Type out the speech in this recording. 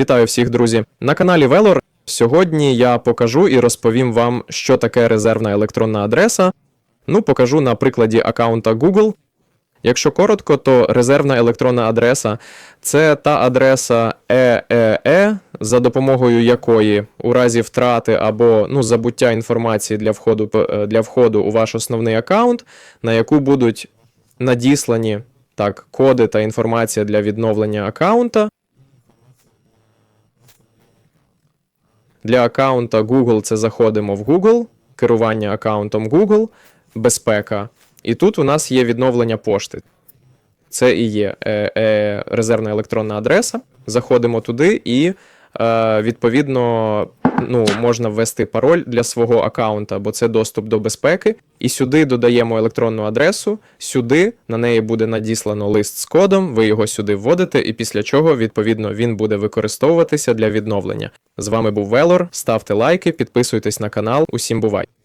Вітаю всіх, друзі! На каналі Velor. Сьогодні я покажу і розповім вам, що таке резервна електронна адреса. Ну, покажу на прикладі аккаунта Google. Якщо коротко, то резервна електронна адреса це та адреса ЕЕЕ, за допомогою якої у разі втрати або ну, забуття інформації для входу, для входу у ваш основний аккаунт, на яку будуть надіслані так, коди та інформація для відновлення аккаунта. Для аккаунта Google це заходимо в Google, керування аккаунтом Google, безпека. І тут у нас є відновлення пошти. Це і є е, е, резервна електронна адреса. Заходимо туди і е, відповідно ну, можна ввести пароль для свого аккаунта, бо це доступ до безпеки. І сюди додаємо електронну адресу. Сюди на неї буде надіслано лист з кодом. Ви його сюди вводите, і після чого відповідно він буде використовуватися для відновлення. З вами був Велор. Ставте лайки, підписуйтесь на канал. Усім бувай!